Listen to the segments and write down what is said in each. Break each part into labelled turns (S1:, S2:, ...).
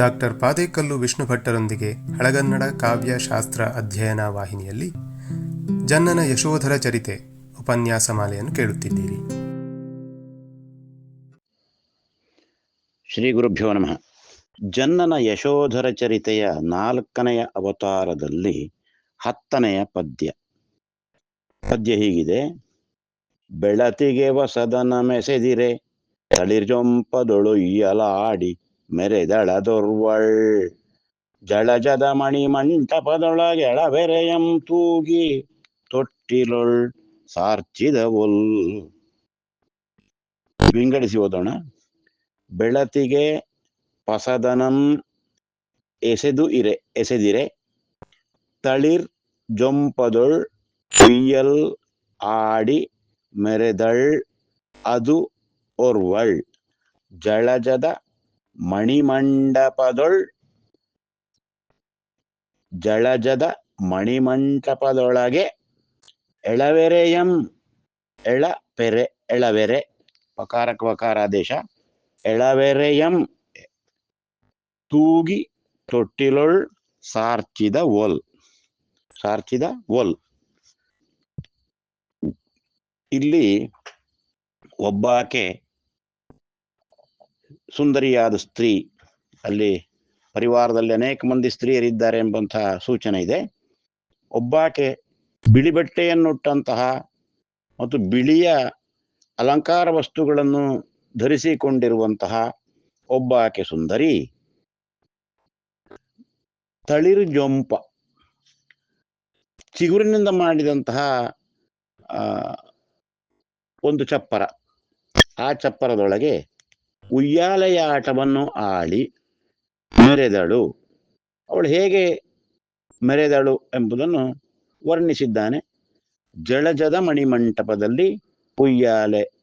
S1: Doctor Padekallu Vishnu ಭಟ್ಟರೊಂದಿಗೆ ಹಳಗನ್ನಡ ಕಾವ್ಯ ಶಾಸ್ತ್ರ ಅಧ್ಯಯನ ವಾಹಿನಿಯಲ್ಲಿ ಜನ್ನನ ಯಶೋಧರ ಚರಿತೆ ಉಪನ್ಯಾಸ ಮಾಲೆಯನ್ನು ಕೇಳುತ್ತಿದ್ದೀರಿ.
S2: ಶ್ರೀ ಗುರುಭ್ಯೋ ನಮಃ. ಜನ್ನನ ಯಶೋಧರ ಚರಿತೆಯ ನಾಲ್ಕನೆಯ ಅವತಾರದಲ್ಲಿ ಹತ್ತನೆಯ ಪದ್ಯ. ಪದ್ಯ ಹೀಗಿದೆ, ಬೆಳತಿಗೆ ವಸದನ ಮೆಸೆದಿರೆ ತಳಿರ್ಜೊಂಪದೊಳು ಇಯಲಾಡಿ ಮೆರೆದಳದೊರ್ವಳ್ ಜಳಜದ ಮಣಿ ಮಂಟಪದೊಳಗೆಳಬೆರೆಯಂ ತೂಗಿ ತೊಟ್ಟಿಲೊಳ್ ಸಾರ್ಚಿದವೊಲ್ ವಿಂಗಡಿಸಿ ಓದೋಣ ಬೆಳತಿಗೆ ಪಸದನಂ ಎಸೆದು ಇರೆ ಎಸೆದಿರೆ ತಳಿರ್ ಜೊಂಪದೊಳ್ ಉಯ್ಯಲ್ ಆಡಿ ಮೆರೆದಳ್ ಅದು ಒರ್ವಳ್ ಜಳಜದ ಮಣಿಮಂಡಪದೊಳ್ ಜಳಜದ ಮಣಿಮಂಟಪದೊಳಗೆ ಎಳವೆರೆಯಂ ಎಳ ಪೆರೆ ಎಳವೆರೆ ಪಕಾರಕ ವಕಾರಾದೇಶ ಎಳವೆರೆಯಂ ತೂಗಿ ತೊಟ್ಟಿಲೊಳ್ ಸಾರ್ಚಿದ ಒಲ್. ಸಾರ್ಚಿದ ಒಲ್. ಇಲ್ಲಿ ಒಬ್ಬಾಕೆ ಸುಂದರಿಯಾದ ಸ್ತ್ರೀ ಅಲ್ಲಿ ಪರಿವಾರದಲ್ಲಿ ಅನೇಕ ಮಂದಿ ಸ್ತ್ರೀಯರಿದ್ದಾರೆ ಎಂಬಂತಹ ಸೂಚನೆ ಇದೆ. ಒಬ್ಬಾಕೆ ಬಿಳಿ ಬಟ್ಟೆಯನ್ನುಟ್ಟಂತಹ ಮತ್ತು ಬಿಳಿಯ ಅಲಂಕಾರ ವಸ್ತುಗಳನ್ನು ಧರಿಸಿಕೊಂಡಿರುವಂತಹ ಒಬ್ಬಾಕೆ ಸುಂದರಿ. ತಳಿರು ಜೊಂಪ. ಚಿಗುರಿನಿಂದ ಮಾಡಿದಂತಹ ಒಂದು ಚಪ್ಪರ. ಆ ಚಪ್ಪರದೊಳಗೆ ಉಯ್ಯಾಲೆಯ ಆಟವನ್ನು ಆಡಿ ಮೆರೆದಳು. ಅವಳು ಹೇಗೆ ಮೆರೆದಳು ಎಂಬುದನ್ನು ವರ್ಣಿಸಿದ್ದಾನೆ. ಜಳಜದ ಮಣಿಮಂಟಪದಲ್ಲಿ ಉಯ್ಯಾಲೆ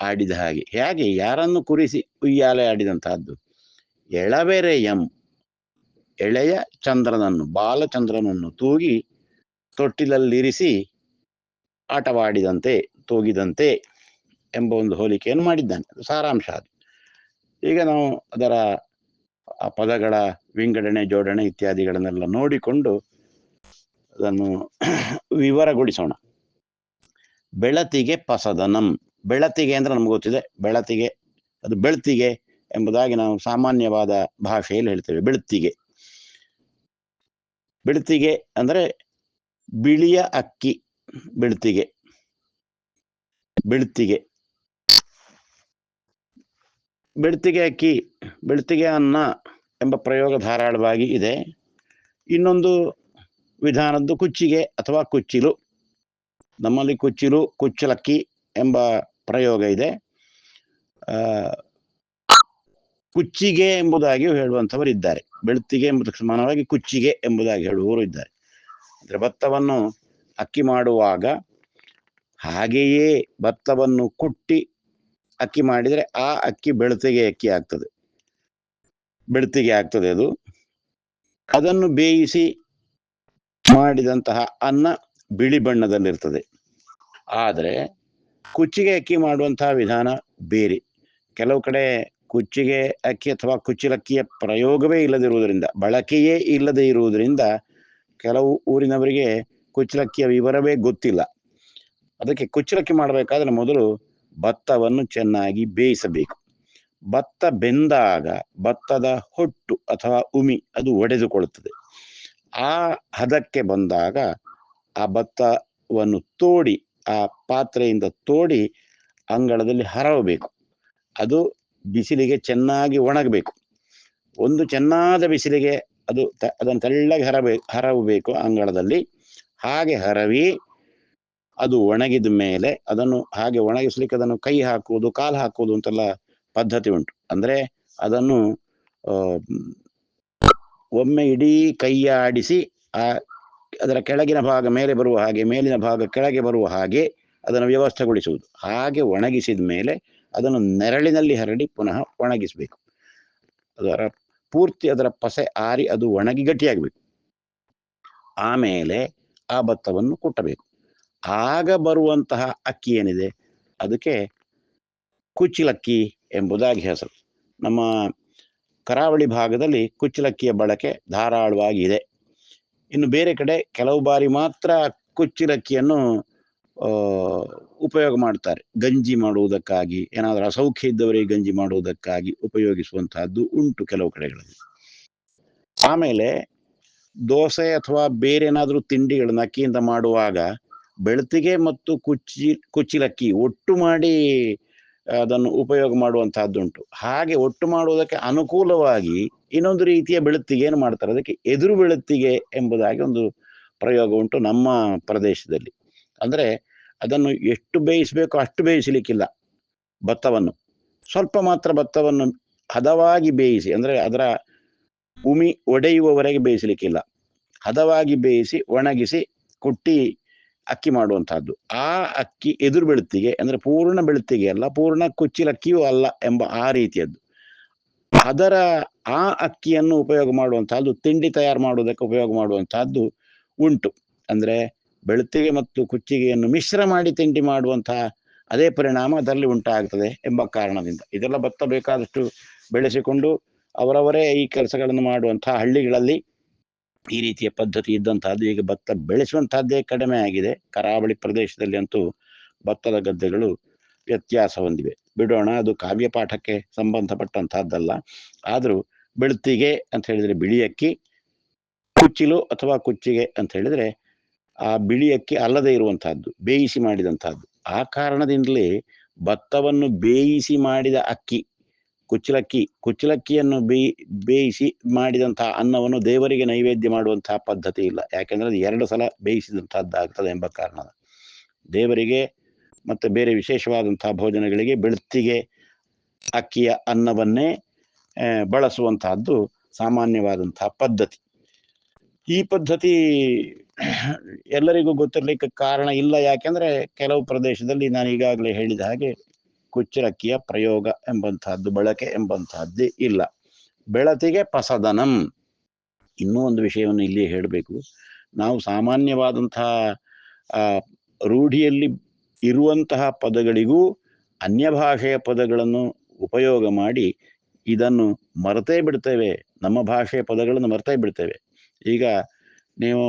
S2: ಆಡಿದ ಹಾಗೆ. ಹೇಗೆ? ಯಾರನ್ನು ಕುರಿಸಿ ಉಯ್ಯಾಲೆ ಆಡಿದಂತಹದ್ದು? ಎಳವೆರೆಯಂ ಎಳೆಯ ಚಂದ್ರನನ್ನು, ಬಾಲಚಂದ್ರನನ್ನು ತೂಗಿ ತೊಟ್ಟಿಲಲ್ಲಿರಿಸಿ ಆಟವಾಡಿದಂತೆ, ತೂಗಿದಂತೆ ಎಂಬ ಒಂದು ಹೋಲಿಕೆಯನ್ನು ಮಾಡಿದ್ದಾನೆ. ಸಾರಾಂಶ ಅದು. ಈಗ ನಾವು ಅದರ, ಆ ಪದಗಳ ವಿಂಗಡಣೆ, ಜೋಡಣೆ ಇತ್ಯಾದಿಗಳನ್ನೆಲ್ಲ ನೋಡಿಕೊಂಡು ಅದನ್ನು ವಿವರಗೊಳಿಸೋಣ. ಬೆಳತಿಗೆ ಪಸದನಂ. ಬೆಳತಿಗೆ ಅಂದ್ರೆ ನಮ್ಗೆ ಗೊತ್ತಿದೆ, ಬೆಳತಿಗೆ, ಅದು ಬೆಳ್ತಿಗೆ ಎಂಬುದಾಗಿ ನಾವು ಸಾಮಾನ್ಯವಾದ ಭಾಷೆಯಲ್ಲಿ ಹೇಳ್ತೇವೆ, ಬೆಳ್ತಿಗೆ. ಬೆಳ್ತಿಗೆ ಅಂದ್ರೆ ಬಿಳಿಯ ಅಕ್ಕಿ, ಬೆಳ್ತಿಗೆ. ಬೆಳ್ತಿಗೆ. ಬೆಳ್ತಿಗೆ ಅಕ್ಕಿ, ಬೆಳ್ತಿಗೆ ಅನ್ನ ಎಂಬ ಪ್ರಯೋಗ ಧಾರಾಳವಾಗಿ ಇದೆ. ಇನ್ನೊಂದು ವಿಧಾನದ್ದು ಕುಚ್ಚಿಗೆ ಅಥವಾ ಕುಚ್ಚಿಲು. ನಮ್ಮಲ್ಲಿ ಕುಚ್ಚಿಲು, ಕುಚ್ಚಲಕ್ಕಿ ಎಂಬ ಪ್ರಯೋಗ ಇದೆ. ಕುಚ್ಚಿಗೆ ಎಂಬುದಾಗಿ ಹೇಳುವಂಥವರು ಇದ್ದಾರೆ. ಬೆಳ್ತಿಗೆ ಎಂಬುದಕ್ಕೆ ಸಮಾನವಾಗಿ ಕುಚ್ಚಿಗೆ ಎಂಬುದಾಗಿ ಹೇಳುವವರು ಇದ್ದಾರೆ. ಅಂದರೆ ಭತ್ತವನ್ನು ಅಕ್ಕಿ ಮಾಡುವಾಗ ಹಾಗೆಯೇ ಭತ್ತವನ್ನು ಕುಟ್ಟಿ ಅಕ್ಕಿ ಮಾಡಿದರೆ ಆ ಅಕ್ಕಿ ಬೆಳತಿಗೆ ಅಕ್ಕಿ ಆಗ್ತದೆ. ಬೆಳತಿಗೆ ಆಗ್ತದೆ ಅದು. ಅದನ್ನು ಬೇಯಿಸಿ ಮಾಡಿದಂತಹ ಅನ್ನ ಬಿಳಿ ಬಣ್ಣದಲ್ಲಿರ್ತದೆ. ಆದರೆ ಕುಚ್ಚಿಗೆ ಅಕ್ಕಿ ಮಾಡುವಂತಹ ವಿಧಾನ ಬೇರೆ. ಕೆಲವು ಕಡೆ ಕುಚ್ಚಿಗೆ ಅಕ್ಕಿ ಅಥವಾ ಕುಚ್ಚಿಲಕ್ಕಿಯ ಪ್ರಯೋಗವೇ ಇಲ್ಲದಿರುವುದರಿಂದ, ಬಳಕೆಯೇ ಇಲ್ಲದೆ ಇರುವುದರಿಂದ ಕೆಲವು ಊರಿನವರಿಗೆ ಕುಚ್ಚಲಕ್ಕಿಯ ವಿವರವೇ ಗೊತ್ತಿಲ್ಲ. ಅದಕ್ಕೆ ಕುಚ್ಚಲಕ್ಕಿ ಮಾಡಬೇಕಾದ್ರೆ ಮೊದಲು ಭತ್ತವನ್ನು ಚೆನ್ನಾಗಿ ಬೇಯಿಸಬೇಕು. ಭತ್ತ ಬೆಂದಾಗ ಭತ್ತದ ಹೊಟ್ಟು ಅಥವಾ ಉಮಿ ಅದು ಒಡೆದುಕೊಳ್ಳುತ್ತದೆ. ಆ ಹದಕ್ಕೆ ಬಂದಾಗ ಆ ಭತ್ತವನ್ನು ತೋಡಿ, ಆ ಪಾತ್ರೆಯಿಂದ ತೋಡಿ ಅಂಗಳದಲ್ಲಿ ಹರವಬೇಕು ಅದು ಬಿಸಿಲಿಗೆ ಚೆನ್ನಾಗಿ ಒಣಗಬೇಕು. ಒಂದು ಚೆನ್ನಾದ ಬಿಸಿಲಿಗೆ ಅದು ತ, ಅದನ್ನು ತೆಳ್ಳಗೆ ಹರಬೇಕು ಹರವಬೇಕು ಅಂಗಳದಲ್ಲಿ. ಹಾಗೆ ಹರವಿ ಅದು ಒಣಗಿದ ಮೇಲೆ ಅದನ್ನು ಹಾಗೆ ಒಣಗಿಸ್ಲಿಕ್ಕೆ ಅದನ್ನು ಕೈ ಹಾಕುವುದು, ಕಾಲು ಹಾಕುವುದು ಅಂತೆಲ್ಲ ಪದ್ಧತಿ ಉಂಟು. ಅಂದ್ರೆ ಅದನ್ನು ಒಮ್ಮೆ ಇಡೀ ಕೈಯಾಡಿಸಿ ಆ ಅದರ ಕೆಳಗಿನ ಭಾಗ ಮೇಲೆ ಬರುವ ಹಾಗೆ, ಮೇಲಿನ ಭಾಗ ಕೆಳಗೆ ಬರುವ ಹಾಗೆ ಅದನ್ನು ವ್ಯವಸ್ಥೆಗೊಳಿಸುವುದು. ಹಾಗೆ ಒಣಗಿಸಿದ ಮೇಲೆ ಅದನ್ನು ನೆರಳಿನಲ್ಲಿ ಹರಡಿ ಪುನಃ ಒಣಗಿಸಬೇಕು. ಅದರ ಪೂರ್ತಿ ಅದರ ಪಸೆ ಆರಿ ಅದು ಒಣಗಿ ಗಟ್ಟಿಯಾಗಬೇಕು. ಆಮೇಲೆ ಆ ಭತ್ತವನ್ನು ಕುಟ್ಟಬೇಕು. ಆಗ ಬರುವಂತಹ ಅಕ್ಕಿ ಏನಿದೆ? ಅದಕ್ಕೆ ಕುಚ್ಚಲಕ್ಕಿ ಎಂಬುದಾಗಿ ಹೆಸರು. ನಮ್ಮ ಕರಾವಳಿ ಭಾಗದಲ್ಲಿ ಕುಚ್ಚಲಕ್ಕಿಯ ಬಳಕೆ ಧಾರಾಳವಾಗಿ ಇದೆ. ಇನ್ನು ಬೇರೆ ಕಡೆ ಕೆಲವು ಬಾರಿ ಮಾತ್ರ ಕುಚ್ಚಲಕ್ಕಿಯನ್ನು ಉಪಯೋಗ ಮಾಡ್ತಾರೆ ಗಂಜಿ ಮಾಡುವುದಕ್ಕಾಗಿ, ಏನಾದರೂ ಅಸೌಖ್ಯ ಇದ್ದವರಿಗೆ ಗಂಜಿ ಮಾಡುವುದಕ್ಕಾಗಿ ಉಪಯೋಗಿಸುವಂತಹದ್ದು ಉಂಟು ಕೆಲವು ಕಡೆಗಳಲ್ಲಿ. ಆಮೇಲೆ ದೋಸೆ ಅಥವಾ ಬೇರೆ ಏನಾದರೂ ತಿಂಡಿಗಳನ್ನ ಅಕ್ಕಿಯಿಂದ ಮಾಡುವಾಗ ಬೆಳ್ತಿಗೆ ಮತ್ತು ಕುಚ್ಚಿ, ಕುಚ್ಚಿಲಕ್ಕಿ ಒಟ್ಟು ಮಾಡಿ ಅದನ್ನು ಉಪಯೋಗ ಮಾಡುವಂತಹದ್ದುಂಟು. ಹಾಗೆ ಒಟ್ಟು ಮಾಡುವುದಕ್ಕೆ ಅನುಕೂಲವಾಗಿ ಇನ್ನೊಂದು ರೀತಿಯ ಬೆಳತ್ತಿಗೆಯನ್ನು ಮಾಡ್ತಾರೆ? ಅದಕ್ಕೆ ಎದುರು ಬೆಳತ್ತಿಗೆ ಎಂಬುದಾಗಿ ಒಂದು ಪ್ರಯೋಗ ಉಂಟು ನಮ್ಮ ಪ್ರದೇಶದಲ್ಲಿ. ಅಂದ್ರೆ ಅದನ್ನು ಎಷ್ಟು ಬೇಯಿಸಬೇಕು ಅಷ್ಟು ಬೇಯಿಸಲಿಕ್ಕಿಲ್ಲ ಭತ್ತವನ್ನು. ಸ್ವಲ್ಪ ಮಾತ್ರ ಭತ್ತವನ್ನು ಹದವಾಗಿ ಬೇಯಿಸಿ, ಅಂದ್ರೆ ಅದರ ಉಮಿ ಒಡೆಯುವವರೆಗೆ ಬೇಯಿಸಲಿಕ್ಕಿಲ್ಲ. ಹದವಾಗಿ ಬೇಯಿಸಿ, ಒಣಗಿಸಿ, ಕುಟ್ಟಿ ಅಕ್ಕಿ ಮಾಡುವಂತಹದ್ದು. ಆ ಅಕ್ಕಿ ಎದುರು ಬೆಳುತ್ತಿಗೆ ಅಂದ್ರೆ ಪೂರ್ಣ ಬೆಳುತ್ತಿಗೆ ಅಲ್ಲ, ಪೂರ್ಣ ಕುಚ್ಚಿಲಕ್ಕಿಯೂ ಅಲ್ಲ ಎಂಬ ಆ ರೀತಿಯದ್ದು. ಅದರ ಆ ಅಕ್ಕಿಯನ್ನು ಉಪಯೋಗ ಮಾಡುವಂತಹದ್ದು, ತಿಂಡಿ ತಯಾರು ಮಾಡುವುದಕ್ಕೆ ಉಪಯೋಗ ಮಾಡುವಂತಹದ್ದು ಉಂಟು. ಅಂದ್ರೆ ಬೆಳುತ್ತಿಗೆ ಮತ್ತು ಕುಚ್ಚಿಗೆಯನ್ನು ಮಿಶ್ರ ಮಾಡಿ ತಿಂಡಿ ಮಾಡುವಂತಹ ಅದೇ ಪರಿಣಾಮ ಅದರಲ್ಲಿ ಉಂಟಾಗ್ತದೆ ಎಂಬ ಕಾರಣದಿಂದ. ಇದೆಲ್ಲ ಭತ್ತ ಬೇಕಾದಷ್ಟು ಬೆಳೆಸಿಕೊಂಡು ಅವರವರೇ ಈ ಕೆಲಸಗಳನ್ನು ಮಾಡುವಂತಹ ಹಳ್ಳಿಗಳಲ್ಲಿ ಈ ರೀತಿಯ ಪದ್ಧತಿ ಇದ್ದಂಥದ್ದು ಈಗ ಭತ್ತ ಬೆಳೆಸುವಂತಹದ್ದೇ ಕಡಿಮೆ ಆಗಿದೆ. ಕರಾವಳಿ ಪ್ರದೇಶದಲ್ಲಿ ಅಂತೂ ಭತ್ತದ ಗದ್ದೆಗಳು ವ್ಯತ್ಯಾಸ ಹೊಂದಿವೆ. ಬಿಡೋಣ, ಅದು ಕಾವ್ಯ ಪಾಠಕ್ಕೆ ಸಂಬಂಧಪಟ್ಟಂತಹದ್ದಲ್ಲ ಆದರೂ ಬೆಳ್ತಿಗೆ ಅಂತ ಹೇಳಿದ್ರೆ ಬಿಳಿ ಅಕ್ಕಿ ಕುಚ್ಚಿಲು ಅಥವಾ ಕುಚ್ಚಿಗೆ ಅಂತ ಹೇಳಿದ್ರೆ ಆ ಬಿಳಿ ಅಕ್ಕಿ ಅಲ್ಲದೆ ಇರುವಂತಹದ್ದು ಬೇಯಿಸಿ ಮಾಡಿದಂತಹದ್ದು ಆ ಕಾರಣದಿಂದಲೇ ಭತ್ತವನ್ನು ಬೇಯಿಸಿ ಮಾಡಿದ ಅಕ್ಕಿ ಕುಚ್ಚಲಕ್ಕಿ, ಕುಚ್ಚಲಕ್ಕಿಯನ್ನು ಬೇಯಿ ಬೇಯಿಸಿ ಮಾಡಿದಂತಹ ಅನ್ನವನ್ನು ದೇವರಿಗೆ ನೈವೇದ್ಯ ಮಾಡುವಂತಹ ಪದ್ಧತಿ ಇಲ್ಲ. ಯಾಕೆಂದ್ರೆ ಅದು ಎರಡು ಸಲ ಬೇಯಿಸಿದಂತಹದ್ದಾಗ್ತದೆ ಎಂಬ ಕಾರಣ. ದೇವರಿಗೆ ಮತ್ತೆ ಬೇರೆ ವಿಶೇಷವಾದಂತಹ ಭೋಜನಗಳಿಗೆ ಬೆಳ್ತಿಗೆ ಅಕ್ಕಿಯ ಅನ್ನವನ್ನೇ ಬಳಸುವಂತಹದ್ದು ಸಾಮಾನ್ಯವಾದಂತಹ ಪದ್ಧತಿ. ಈ ಪದ್ಧತಿ ಎಲ್ಲರಿಗೂ ಗೊತ್ತಿರಲಿಕ್ಕೆ ಕಾರಣ ಇಲ್ಲ. ಯಾಕೆಂದ್ರೆ ಕೆಲವು ಪ್ರದೇಶದಲ್ಲಿ ನಾನು ಈಗಾಗಲೇ ಹೇಳಿದ ಹಾಗೆ ಕುಚ್ಚಲಕ್ಕಿಯ ಪ್ರಯೋಗ ಎಂಬಂತಹದ್ದು ಬಳಕೆ ಎಂಬಂತಹದ್ದೇ ಇಲ್ಲ. ಬೆಳತಿಗೆ ಪಸದನಂ. ಇನ್ನೂ ಒಂದು ವಿಷಯವನ್ನು ಇಲ್ಲಿ ಹೇಳಬೇಕು. ನಾವು ಸಾಮಾನ್ಯವಾದಂತಹ ರೂಢಿಯಲ್ಲಿ ಇರುವಂತಹ ಪದಗಳಿಗೂ ಅನ್ಯ ಭಾಷೆಯ ಪದಗಳನ್ನು ಉಪಯೋಗ ಮಾಡಿ ಇದನ್ನು ಮರೆತೇ ಬಿಡ್ತೇವೆ. ನಮ್ಮ ಭಾಷೆಯ ಪದಗಳನ್ನು ಮರೆತೇ ಬಿಡ್ತೇವೆ. ಈಗ ನೀವು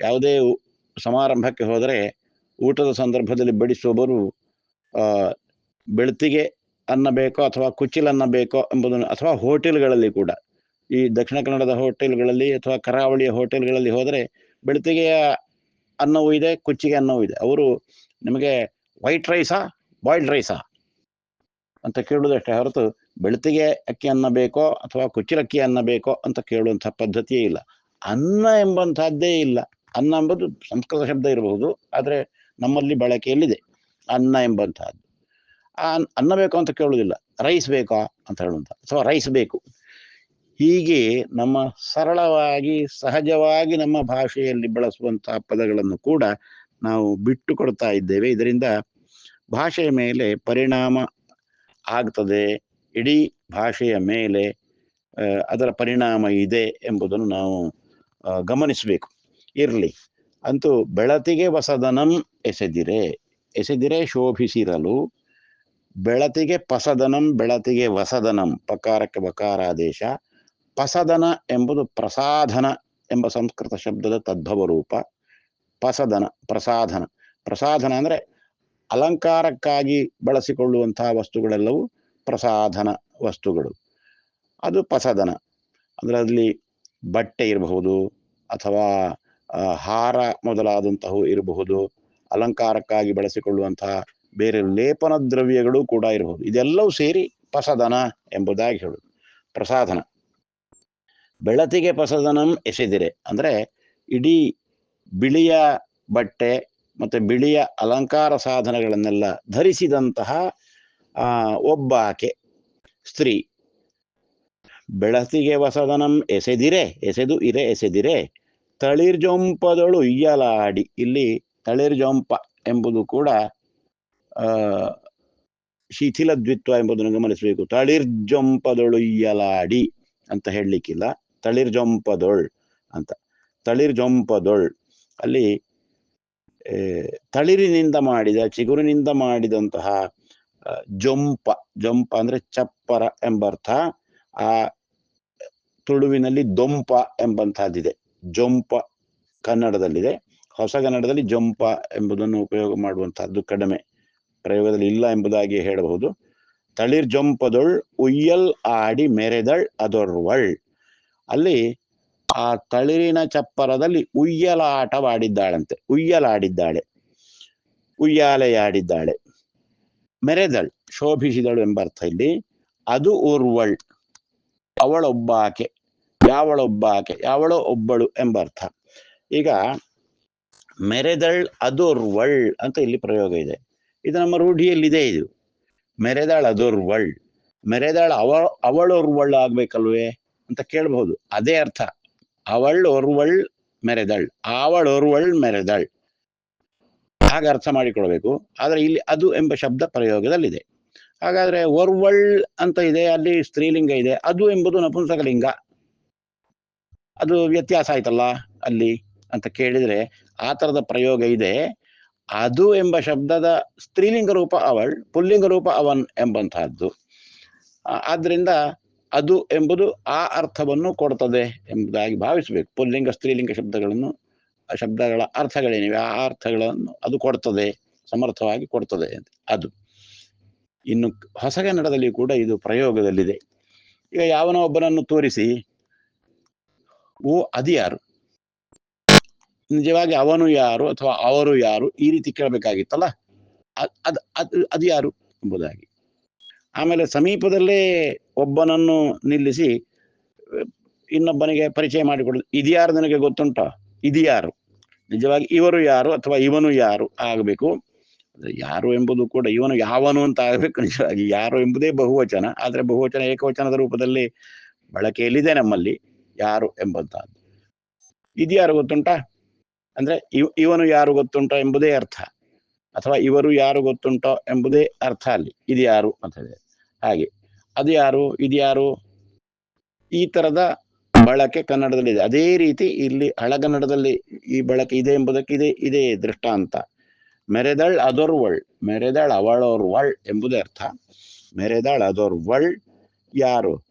S2: ಯಾವುದೇ ಸಮಾರಂಭಕ್ಕೆ ಹೋದರೆ ಊಟದ ಸಂದರ್ಭದಲ್ಲಿ ಬಡಿಸುವವರು ಬೆಳ್ತಿಗೆ ಅನ್ನ ಬೇಕೋ ಅಥವಾ ಕುಚ್ಚಿಲನ್ನ ಬೇಕೋ ಎಂಬುದನ್ನು ಅಥವಾ ಹೋಟೆಲ್ಗಳಲ್ಲಿ ಕೂಡ, ಈ ದಕ್ಷಿಣ ಕನ್ನಡದ ಹೋಟೆಲ್ಗಳಲ್ಲಿ ಅಥವಾ ಕರಾವಳಿಯ ಹೋಟೆಲ್ಗಳಲ್ಲಿ ಹೋದರೆ ಬೆಳ್ತಿಗೆಯ ಅನ್ನವೂ ಇದೆ, ಕುಚ್ಚಿಗೆ ಅನ್ನವೂ ಇದೆ. ಅವರು ನಿಮಗೆ ವೈಟ್ ರೈಸಾ, ಬಾಯ್ಲ್ಡ್ ರೈಸಾ ಅಂತ ಕೇಳುವುದಷ್ಟೇ ಹೊರತು ಬೆಳ್ತಿಗೆ ಅಕ್ಕಿ ಅನ್ನ ಬೇಕೋ ಅಥವಾ ಕುಚ್ಚಿಲಕ್ಕಿ ಅನ್ನ ಬೇಕೋ ಅಂತ ಕೇಳುವಂಥ ಪದ್ಧತಿಯೇ ಇಲ್ಲ. ಅನ್ನ ಎಂಬಂತಹದ್ದೇ ಇಲ್ಲ. ಅನ್ನ ಎಂಬುದು ಸಂಸ್ಕೃತ ಶಬ್ದ ಇರಬಹುದು, ಆದರೆ ನಮ್ಮಲ್ಲಿ ಬಳಕೆಯಲ್ಲಿದೆ. ಅನ್ನ ಎಂಬಂತಹದ್ದು ಅನ್ನ ಬೇಕು ಅಂತ ಕೇಳುವುದಿಲ್ಲ. ರೈಸ್ ಬೇಕಾ ಅಂತ ಹೇಳುವಂತ. ಅಥವಾ ರೈಸ್ ಬೇಕು. ಹೀಗೆ ನಮ್ಮ ಸರಳವಾಗಿ, ಸಹಜವಾಗಿ ನಮ್ಮ ಭಾಷೆಯಲ್ಲಿ ಬಳಸುವಂತಹ ಪದಗಳನ್ನು ಕೂಡ ನಾವು ಬಿಟ್ಟು ಕೊಡ್ತಾ ಇದ್ದೇವೆ. ಇದರಿಂದ ಭಾಷೆಯ ಮೇಲೆ ಪರಿಣಾಮ ಆಗ್ತದೆ. ಇಡೀ ಭಾಷೆಯ ಮೇಲೆ ಅದರ ಪರಿಣಾಮ ಇದೆ ಎಂಬುದನ್ನು ನಾವು ಗಮನಿಸಬೇಕು. ಇರಲಿ. ಅಂತೂ ಬೆಳತಿಗೆ ವಸದನಂ ಎಸೆದಿರೆ. ಎಸೆದಿರೆ ಶೋಭಿಸಿರಲು. ಬೆಳತಿಗೆ ಪಸದನಂ, ಬೆಳತಿಗೆ ವಸದನಂ, ಪಕಾರಕ್ಕೆ ಬಕಾರಾದೇಶ ಪಸದನ ಎಂಬುದು ಪ್ರಸಾಧನ ಎಂಬ ಸಂಸ್ಕೃತ ಶಬ್ದದ ತದ್ಭವ ರೂಪ ಪಸದನ, ಪ್ರಸಾಧನ. ಪ್ರಸಾಧನ ಅಂದ್ರೆ ಅಲಂಕಾರಕ್ಕಾಗಿ ಬಳಸಿಕೊಳ್ಳುವಂತಹ ವಸ್ತುಗಳೆಲ್ಲವೂ ಪ್ರಸಾಧನ ವಸ್ತುಗಳು. ಅದು ಪಸದನ. ಅಂದ್ರೆ ಅದರಲ್ಲಿ ಬಟ್ಟೆ ಇರಬಹುದು, ಅಥವಾ ಹಾರ ಮೊದಲಾದಂತಹ ಇರಬಹುದು. ಅಲಂಕಾರಕ್ಕಾಗಿ ಬಳಸಿಕೊಳ್ಳುವಂತಹ ಬೇರೆ ಲೇಪನ ದ್ರವ್ಯಗಳು ಕೂಡ ಇರಬಹುದು ಇದೆಲ್ಲವೂ ಸೇರಿ ಪಸದನ ಎಂಬುದಾಗಿ ಹೇಳುದು. ಪ್ರಸಾದನ ಬೆಳತಿಗೆ ಪಸದನಂ ಎಸೆದಿರೆ. ಅಂದ್ರೆ ಇಡೀ ಬಿಳಿಯ ಬಟ್ಟೆ ಮತ್ತೆ ಬಿಳಿಯ ಅಲಂಕಾರ ಸಾಧನಗಳನ್ನೆಲ್ಲ ಧರಿಸಿದಂತಹ ಒಬ್ಬಾಕೆ ಸ್ತ್ರೀ. ಬೆಳತಿಗೆ ವಸದನಂ ಎಸೆದಿರೆ, ಎಸೆದು ಇರೆ, ಎಸೆದಿರೆ. ತಳಿರ್ಜೊಂಪದಳು ಇಯ್ಯಲಾಡಿ. ಇಲ್ಲಿ ತಳಿರ್ಜೊಂಪ ಎಂಬುದು ಕೂಡ ಶಿಥಿಲ ದ್ವಿತ್ವ ಎಂಬುದನ್ನು ಗಮನಿಸಬೇಕು. ತಳಿರ್ ಜೊಂಪದೊಳುಯ್ಯಲಾಡಿ ಅಂತ ಹೇಳಲಿಕ್ಕಿಲ್ಲ. ತಳಿರ್ಜೊಂಪದೊಳ್ ಅಂತ. ತಳಿರ್ಜೊಂಪದೊಳ್ ಅಲ್ಲಿ ಆ, ತಳಿರಿನಿಂದ ಮಾಡಿದ ಚಿಗುರಿನಿಂದ ಮಾಡಿದಂತಹ ಜೊಂಪ ಜೊಂಪ ಅಂದ್ರೆ ಚಪ್ಪರ ಎಂಬರ್ಥ. ಆ ತುಳುವಿನಲ್ಲಿ ದೊಂಪ ಎಂಬಂತಹದ್ದಿದೆ ಜೊಂಪ ಕನ್ನಡದಲ್ಲಿದೆ. ಹೊಸಗನ್ನಡದಲ್ಲಿ ಜೊಂಪ ಎಂಬುದನ್ನು ಉಪಯೋಗ ಮಾಡುವಂತಹದ್ದು ಕಡಿಮೆ. ಪ್ರಯೋಗದಲ್ಲಿ ಇಲ್ಲ ಎಂಬುದಾಗಿ ಹೇಳಬಹುದು. ತಳಿರ್ ಜೊಂಪದೊಳ್ ಉಯ್ಯಲ್ ಆಡಿ ಮೆರೆದಳ್ ಅದೊರ್ವಳ್. ಅಲ್ಲಿ ಆ ತಳಿರಿನ ಚಪ್ಪರದಲ್ಲಿ ಉಯ್ಯಲಾಟವಾಡಿದ್ದಾಳಂತೆ, ಉಯ್ಯಲಾಡಿದ್ದಾಳೆ, ಉಯ್ಯಾಲೆಯಾಡಿದ್ದಾಳೆ. ಮೆರೆದಳ್, ಶೋಭಿಸಿದಳು ಎಂಬ ಅರ್ಥ ಇಲ್ಲಿ. ಅದು ಉರ್ವಳ್, ಅವಳೊಬ್ಬಾಕೆ, ಯಾವಳೊಬ್ಬಾಕೆ, ಯಾವಳೋ ಒಬ್ಬಳು ಎಂಬ ಅರ್ಥ ಈಗ ಮೆರೆದಳ್ ಅದೊರ್ವಳ್ ಅಂತ ಇಲ್ಲಿ ಪ್ರಯೋಗ ಇದೆ. ಇದು ನಮ್ಮ ರೂಢಿಯಲ್ಲಿದೆ ಇದು. ಮೆರೆದಳ್ ದುರ್ವಳ್ ಮೆರೆದಾಳ ಅವ ಅವಳೊರ್ವಳ್ ಆಗ್ಬೇಕಲ್ವೇ ಅಂತ ಕೇಳಬಹುದು. ಅದೇ ಅರ್ಥ. ಅವಳ್ ಒರ್ವಳ್ ಮೆರೆದಳ್. ಅವಳೊರ್ವಳ್ ಮೆರೆದಳ್. ಹಾಗೆ ಅರ್ಥ ಮಾಡಿಕೊಳ್ಬೇಕು. ಆದ್ರೆ ಇಲ್ಲಿ ಅದು ಎಂಬ ಶಬ್ದ ಪ್ರಯೋಗದಲ್ಲಿದೆ. ಹಾಗಾದ್ರೆ ಒರ್ವಳ್ ಅಂತ ಇದೆ, ಅಲ್ಲಿ ಸ್ತ್ರೀಲಿಂಗ ಇದೆ, ಅದು ಎಂಬುದು ನಪುಂಸಕಲಿಂಗ. ಅದು ವ್ಯತ್ಯಾಸ ಆಯ್ತಲ್ಲ ಅಲ್ಲಿ ಅಂತ ಕೇಳಿದ್ರೆ ಆ ತರದ ಪ್ರಯೋಗ ಇದೆ. ಅದು ಎಂಬ ಶಬ್ದದ ಸ್ತ್ರೀಲಿಂಗ ರೂಪ ಅವಳ್, ಪುಲ್ಲಿಂಗ ರೂಪ ಅವನ್ ಎಂಬಂತಹದ್ದು. ಆದ್ದರಿಂದ ಅದು ಎಂಬುದು ಆ ಅರ್ಥವನ್ನು ಕೊಡ್ತದೆ ಎಂಬುದಾಗಿ ಭಾವಿಸಬೇಕು. ಪುಲ್ಲಿಂಗ, ಸ್ತ್ರೀಲಿಂಗ ಶಬ್ದಗಳನ್ನು ಆ ಶಬ್ದಗಳ ಅರ್ಥಗಳೇನಿವೆ, ಆ ಅರ್ಥಗಳನ್ನು ಅದು ಕೊಡ್ತದೆ, ಸಮರ್ಥವಾಗಿ ಕೊಡ್ತದೆ ಅದು. ಇನ್ನು ಹೊಸಗನ್ನಡದಲ್ಲಿ ಕೂಡ ಇದು ಪ್ರಯೋಗದಲ್ಲಿದೆ. ಈಗ ಯಾವನೋ ಒಬ್ಬನನ್ನು ತೋರಿಸಿ, ಓ ಅದು ಯಾರು ನಿಜವಾಗಿ ಅವನು ಯಾರು ಅಥವಾ ಅವರು ಯಾರು ಈ ರೀತಿ ಕೇಳಬೇಕಾಗಿತ್ತಲ್ಲ? ಅದ್ ಅದ್, ಅದು ಯಾರು ಎಂಬುದಾಗಿ. ಆಮೇಲೆ ಸಮೀಪದಲ್ಲೇ ಒಬ್ಬನನ್ನು ನಿಲ್ಲಿಸಿ, ಇನ್ನೊಬ್ಬನಿಗೆ ಪರಿಚಯ ಮಾಡಿಕೊಡೋದು ಇದ್ಯಾರು ನನಗೆ ಗೊತ್ತುಂಟ? ಇದ್ಯಾರು. ನಿಜವಾಗಿ ಇವರು ಯಾರು ಅಥವಾ ಇವನು ಯಾರು ಆಗಬೇಕು? ಯಾರು ಎಂಬುದು ಕೂಡ ಇವನು ಯಾವನು ಅಂತ ಆಗಬೇಕು. ನಿಜವಾಗಿ ಯಾರು ಎಂಬುದೇ ಬಹುವಚನ. ಆದರೆ ಬಹುವಚನ ಏಕವಚನದ ರೂಪದಲ್ಲಿ ಬಳಕೆಯಲ್ಲಿದೆ ನಮ್ಮಲ್ಲಿ ಯಾರು ಎಂಬಂತಹದ್ದು. ಇದ್ಯಾರು ಗೊತ್ತುಂಟಾ? ಅಂದ್ರೆ ಇವ್, ಇವನು ಯಾರು ಗೊತ್ತುಂಟೋ ಎಂಬುದೇ ಅರ್ಥ. ಅಥವಾ ಇವರು ಯಾರು ಗೊತ್ತುಂಟೋ ಎಂಬುದೇ ಅರ್ಥ ಅಲ್ಲಿ. ಇದು ಯಾರು ಅಂತ ಇದೆ ಹಾಗೆ. ಅದು ಯಾರು? ಇದು ಯಾರು? ಈ ತರದ ಬಳಕೆ ಕನ್ನಡದಲ್ಲಿದೆ. ಅದೇ ರೀತಿ ಇಲ್ಲಿ ಹಳಗನ್ನಡದಲ್ಲಿ ಈ ಬಳಕೆ ಇದೆ ಎಂಬುದಕ್ಕೆ ಇದೆ ಇದೇ ದೃಷ್ಟಾಂತ. ಮೆರೆದಳ್ ಅದೊರ್ವಳ್, ಮೆರೆದಳ್ ಅವಳೋರ್ವಳ್ ಎಂಬುದೇ ಅರ್ಥ. ಮೆರೆದಳ್ ಅದೊರ್ವಳ್ ಯಾರು?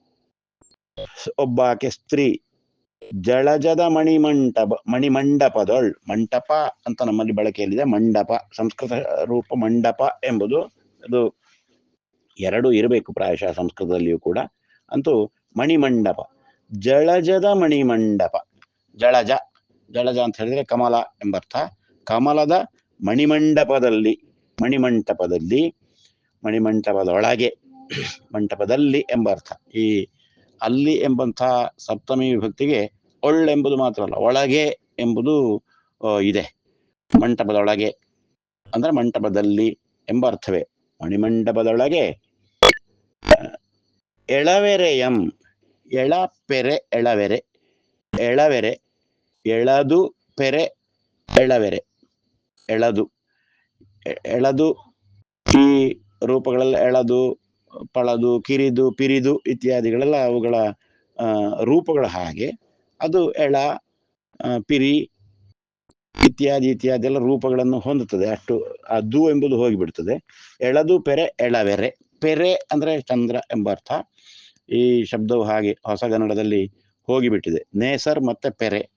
S2: ಒಬ್ಬಾಕೆ ಸ್ತ್ರೀ. ಜಳಜದ ಮಣಿಮಂಟಪ, ಮಣಿಮಂಡಪದೊಳ್, ಮಂಟಪ ಅಂತ ನಮ್ಮಲ್ಲಿ ಬಳಕೆಯಲ್ಲಿದೆ. ಮಂಡಪ, ಸಂಸ್ಕೃತ ರೂಪ ಮಂಡಪ ಎಂಬುದು ಅದು ಎರಡು ಇರಬೇಕು ಪ್ರಾಯಶಃ ಸಂಸ್ಕೃತದಲ್ಲಿಯೂ ಕೂಡ. ಅಂತೂ ಮಣಿಮಂಡಪ, ಜಳಜದ ಮಣಿಮಂಡಪ, ಜಳಜ ಜಳಜ ಅಂತ ಹೇಳಿದ್ರೆ ಕಮಲ ಎಂಬರ್ಥ. ಕಮಲದ ಮಣಿಮಂಡಪದಲ್ಲಿ, ಮಣಿಮಂಟಪದಲ್ಲಿ, ಮಣಿಮಂಟಪದೊಳಗೆ ಮಂಟಪದಲ್ಲಿ ಎಂಬ ಅರ್ಥ ಈ ಅಲ್ಲಿ ಎಂಬಂತಹ ಸಪ್ತಮಿ ವಿಭಕ್ತಿಗೆ ಒಳ್ಳೆಂಬುದು ಮಾತ್ರ ಅಲ್ಲ ಒಳಗೆ ಎಂಬುದು ಇದೆ. ಮಂಟಪದೊಳಗೆ, ಅಂದ್ರೆ ಮಂಟಪದಲ್ಲಿ ಎಂಬ ಅರ್ಥವೇ. ಮಣಿಮಂಟಪದೊಳಗೆ ಎಳವೆರೆಯಂ ಎಳಪೆರೆ ಎಳವೆರೆ ಎಳವೆರೆ ಎಳದು ಪೆರೆ ಎಳವೆರೆ, ಎಳದು ಎಳದು ಈ ರೂಪಗಳಲ್ಲಿ ಎಳದು ಪಳದು, ಕಿರಿದು, ಪಿರಿದು ಇತ್ಯಾದಿಗಳೆಲ್ಲ ಅವುಗಳ ರೂಪಗಳ ಹಾಗೆ. ಅದು ಎಳ ಪಿರಿ ಇತ್ಯಾದಿ ಇತ್ಯಾದಿ ಎಲ್ಲ ರೂಪಗಳನ್ನು ಹೊಂದುತ್ತದೆ. ಅಷ್ಟು ಅದು ಎಂಬುದು ಹೋಗಿಬಿಡ್ತದೆ. ಎಳದು ಪೆರೆ, ಎಳವೆರೆ. ಪೆರೆ ಅಂದ್ರೆ ಚಂದ್ರ ಎಂಬ ಅರ್ಥ. ಈ ಶಬ್ದವು ಹಾಗೆ ಹೊಸಗನ್ನಡದಲ್ಲಿ ಹೋಗಿಬಿಟ್ಟಿದೆ. ನೇಸರ್ ಮತ್ತೆ ಪೆರೆ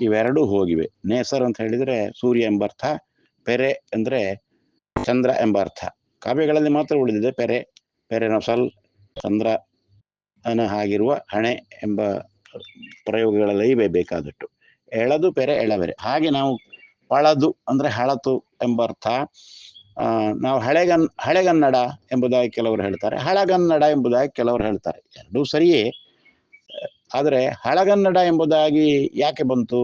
S2: ಇವೆರಡೂ ಹೋಗಿವೆ. ನೇಸರ್ ಅಂತ ಹೇಳಿದ್ರೆ ಸೂರ್ಯ ಎಂಬ ಅರ್ಥ. ಪೆರೆ ಅಂದ್ರೆ ಚಂದ್ರ ಎಂಬ ಅರ್ಥ. ಕಾವ್ಯಗಳಲ್ಲಿ ಮಾತ್ರ ಉಳಿದಿದೆ. ಪೆರೆ ಪೆರೆ ನೊಸಲ್ ಚಂದ್ರ ಅನ ಹಾಗಿರುವ ಹಣೆ ಎಂಬ ಪ್ರಯೋಗಗಳಲ್ಲಿ ಬೇಕಾದಷ್ಟು ಎಳದು ಪೆರೆ ಎಳವೆರೆ ಹಾಗೆ ನಾವು ಪಳದು ಅಂದ್ರೆ ಹಳತು ಎಂಬ ಅರ್ಥ ಆ, ನಾವು ಹಳೆಗನ್ ಹಳೆಗನ್ನಡ ಎಂಬುದಾಗಿ ಕೆಲವರು ಹೇಳ್ತಾರೆ. ಹಳಗನ್ನಡ ಎಂಬುದಾಗಿ ಕೆಲವರು ಹೇಳ್ತಾರೆ. ಎರಡೂ ಸರಿಯೇ. ಆದರೆ ಹಳಗನ್ನಡ ಎಂಬುದಾಗಿ ಯಾಕೆ ಬಂತು?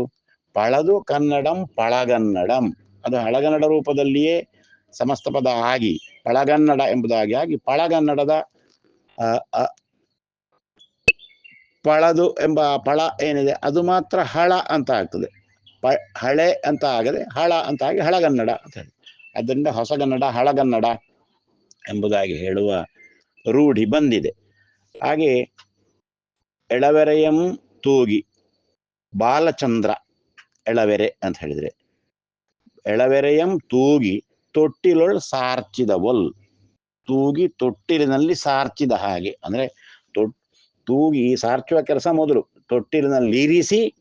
S2: ಪಳದು ಕನ್ನಡಂ ಪಳಗನ್ನಡಂ. ಅದು ಹಳಗನ್ನಡ ರೂಪದಲ್ಲಿಯೇ ಸಮಸ್ತ ಪದ ಆಗಿ ಪಳಗನ್ನಡ ಎಂಬುದಾಗಿ ಆಗಿ ಪಳಗನ್ನಡದ ಪಳದು ಎಂಬ ಪಳ ಏನಿದೆ, ಅದು ಮಾತ್ರ ಹಳ ಅಂತ ಆಗ್ತದೆ. ಪ, ಹಳೆ ಅಂತ ಆಗದೆ ಹಳ ಅಂತ ಆಗಿ ಹಳಗನ್ನಡ ಅಂತ ಹೇಳಿ. ಅದರಿಂದ ಹೊಸಗನ್ನಡ, ಹಳಗನ್ನಡ ಎಂಬುದಾಗಿ ಹೇಳುವ ರೂಢಿ ಬಂದಿದೆ. ಹಾಗೆ ಎಳವೆರೆಯಂ ತೂಗಿ, ಬಾಲಚಂದ್ರ ಎಳವೆರೆ ಅಂತ ಹೇಳಿದ್ರೆ, ಎಳವೆರೆಯಂ ತೂಗಿ ತೊಟ್ಟಿಲೊಳ್ ಸಾರ್ಚಿದ ಒಲ್ ತೂಗಿ ತೊಟ್ಟಿಲಿನಲ್ಲಿ ಸಾರ್ಚಿದ ಹಾಗೆ. ಅಂದ್ರೆ ತೊಟ್, ತೂಗಿ ಸಾರ್ಚುವ ಕೆಲಸ ಮೊದಲು ತೊಟ್ಟಿಲಿನಲ್ಲಿ ಇರಿಸಿ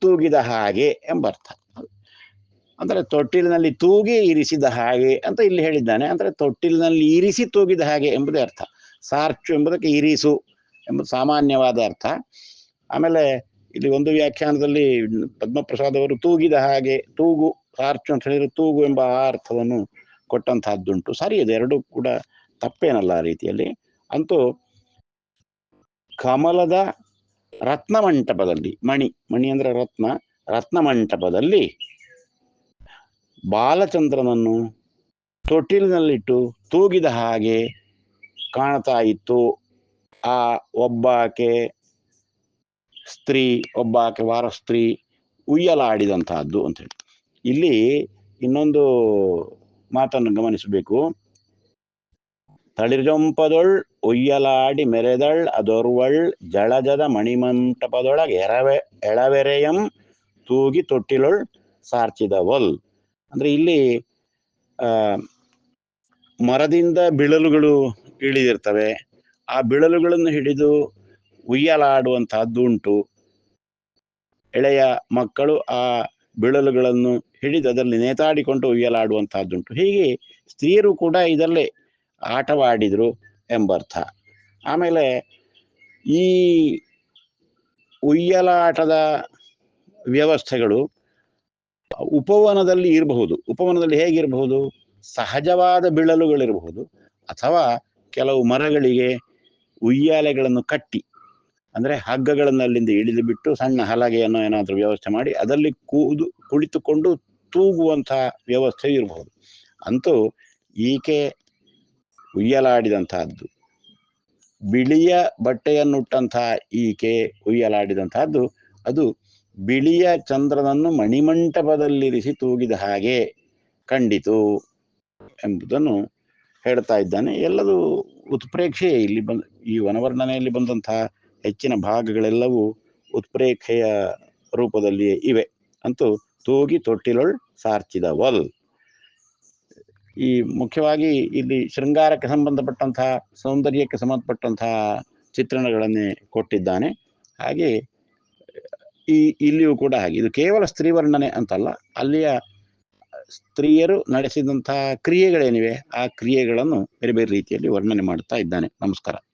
S2: ತೂಗಿದ ಹಾಗೆ ಎಂಬರ್ಥ. ಅಂದ್ರೆ ತೊಟ್ಟಿಲಿನಲ್ಲಿ ತೂಗಿ ಇರಿಸಿದ ಹಾಗೆ ಅಂತ ಇಲ್ಲಿ ಹೇಳಿದ್ದಾನೆ. ಅಂದ್ರೆ ತೊಟ್ಟಿಲಿನಲ್ಲಿ ಇರಿಸಿ ತೂಗಿದ ಹಾಗೆ ಎಂಬುದೇ ಅರ್ಥ. ಸಾರ್ಚು ಎಂಬುದಕ್ಕೆ ಇರಿಸು ಎಂಬುದು ಸಾಮಾನ್ಯವಾದ ಅರ್ಥ. ಆಮೇಲೆ ಇಲ್ಲಿ ಒಂದು ವ್ಯಾಖ್ಯಾನದಲ್ಲಿ ಪದ್ಮಪ್ರಸಾದ್ ಅವರು ತೂಗಿದ ಹಾಗೆ, ತೂಗು ಸಾರ್ಚು ಅಂತ ಹೇಳಿದ್ರೆ ತೂಗು ಎಂಬ ಆ ಅರ್ಥವನ್ನು ಕೊಟ್ಟಂತಹದ್ದುಂಟು. ಸರಿ, ಇದೆ ಎರಡು ಕೂಡ ತಪ್ಪೇನಲ್ಲ ಆ ರೀತಿಯಲ್ಲಿ. ಅಂತೂ ಕಮಲದ ರತ್ನ ಮಂಟಪದಲ್ಲಿ ಮಣಿ ಮಣಿ ಅಂದ್ರೆ ರತ್ನ ರತ್ನ ಮಂಟಪದಲ್ಲಿ ಬಾಲಚಂದ್ರನನ್ನು ತೊಟ್ಟಿಲಿನಲ್ಲಿಟ್ಟು ತೂಗಿದ ಹಾಗೆ ಕಾಣ್ತಾ ಇತ್ತು. ಆ ಒಬ್ಬಾಕೆ ಸ್ತ್ರೀ, ಒಬ್ಬಾಕೆ ವಾರ ಸ್ತ್ರೀ ಉಯ್ಯಲಾಡಿದಂತಹದ್ದು ಅಂತ ಹೇಳಿ ಇಲ್ಲಿ ಇನ್ನೊಂದು ಮಾತನ್ನು ಗಮನಿಸಬೇಕು. ತಳಿರ್ಜೊಂಪದೊಳ್ ಉಯ್ಯಲಾಡಿ ಮೆರೆದಳ್ ಅದೊರ್ವಳ್ ಜಳಜದ ಮಣಿಮಂಟಪದೊಳಗೆ ಎರವೆ, ಎಳವೆರೆಯಂ ತೂಗಿ ತೊಟ್ಟಿಲೊಳ್ ಸಾರ್ಚಿದವಲ್. ಅಂದ್ರೆ ಇಲ್ಲಿ ಮರದಿಂದ ಬಿಳಲುಗಳು ಇಳಿದಿರ್ತವೆ. ಆ ಬಿಳಲುಗಳನ್ನು ಹಿಡಿದು ಉಯ್ಯಲಾಡುವಂತಹದ್ದು ಉಂಟು ಎಳೆಯ ಮಕ್ಕಳು ಆ ಬಿಳಲುಗಳನ್ನು ಹಿಡಿದು ಅದರಲ್ಲಿ ನೇತಾಡಿಕೊಂಡು ಉಯ್ಯಲಾಡುವಂತಹದ್ದುಂಟು ಹೀಗೆ ಸ್ತ್ರೀಯರು ಕೂಡ ಇದರಲ್ಲೇ ಆಟವಾಡಿದ್ರು ಎಂಬರ್ಥ. ಆಮೇಲೆ ಈ ಉಯ್ಯಲಾಟದ ವ್ಯವಸ್ಥೆಗಳು ಉಪವನದಲ್ಲಿ ಇರಬಹುದು. ಉಪವನದಲ್ಲಿ ಹೇಗಿರಬಹುದು? ಸಹಜವಾದ ಬಿಳಲುಗಳಿರಬಹುದು. ಅಥವಾ ಕೆಲವು ಮರಗಳಿಗೆ ಉಯ್ಯಾಲೆಗಳನ್ನು ಕಟ್ಟಿ ಅಂದ್ರೆ ಹಗ್ಗಗಳನ್ನು ಅಲ್ಲಿಂದ ಇಳಿದು ಬಿಟ್ಟು ಸಣ್ಣ ಹಲಗೆಯನ್ನು ಏನಾದರೂ ವ್ಯವಸ್ಥೆ ಮಾಡಿ ಅದರಲ್ಲಿ ಕೂದು, ಕುಳಿತುಕೊಂಡು ತೂಗುವಂತಹ ವ್ಯವಸ್ಥೆ ಇರಬಹುದು ಅಂತೂ ಈಕೆ ಉಯ್ಯಲಾಡಿದಂತಹದ್ದು ಬಿಳಿಯ ಬಟ್ಟೆಯನ್ನುಟ್ಟಂತಹ ಈಕೆ ಉಯ್ಯಲಾಡಿದಂತಹದ್ದು ಅದು ಬಿಳಿಯ ಚಂದ್ರನನ್ನು ಮಣಿಮಂಟಪದಲ್ಲಿರಿಸಿ ತೂಗಿದ ಹಾಗೆ ಕಂಡಿತು ಎಂಬುದನ್ನು ಹೇಳ್ತಾ ಇದ್ದಾನೆ. ಎಲ್ಲದೂ ಉತ್ಪ್ರೇಕ್ಷೆ ಇಲ್ಲಿ ಬಂದ, ಈ ವನವರ್ಣನೆಯಲ್ಲಿ ಬಂದಂತಹ ಹೆಚ್ಚಿನ ಭಾಗಗಳೆಲ್ಲವೂ ಉತ್ಪ್ರೇಕ್ಷೆಯ ರೂಪದಲ್ಲಿಯೇ ಇವೆ ಅಂತೂ ತೂಗಿ ತೊಟ್ಟಿಲೊಳ್ ಸಾರ್ಚಿದವಲ್. ಈ ಮುಖ್ಯವಾಗಿ ಇಲ್ಲಿ ಶೃಂಗಾರಕ್ಕೆ ಸಂಬಂಧಪಟ್ಟಂತಹ ಸೌಂದರ್ಯಕ್ಕೆ ಸಂಬಂಧಪಟ್ಟಂತಹ ಚಿತ್ರಣಗಳನ್ನೇ ಕೊಟ್ಟಿದ್ದಾನೆ. ಹಾಗೆ ಈ ಇಲ್ಲಿಯೂ ಕೂಡ ಹಾಗೆ. ಇದು ಕೇವಲ ಸ್ತ್ರೀ ವರ್ಣನೆ ಅಂತಲ್ಲ, ಅಲ್ಲಿಯ ಸ್ತ್ರೀಯರು ನಡೆಸಿದಂತಹ ಕ್ರಿಯೆಗಳೇನಿವೆ, ಆ ಕ್ರಿಯೆಗಳನ್ನು ಬೇರೆ ಬೇರೆ ರೀತಿಯಲ್ಲಿ ವರ್ಣನೆ ಮಾಡ್ತಾ ಇದ್ದಾನೆ. ನಮಸ್ಕಾರ.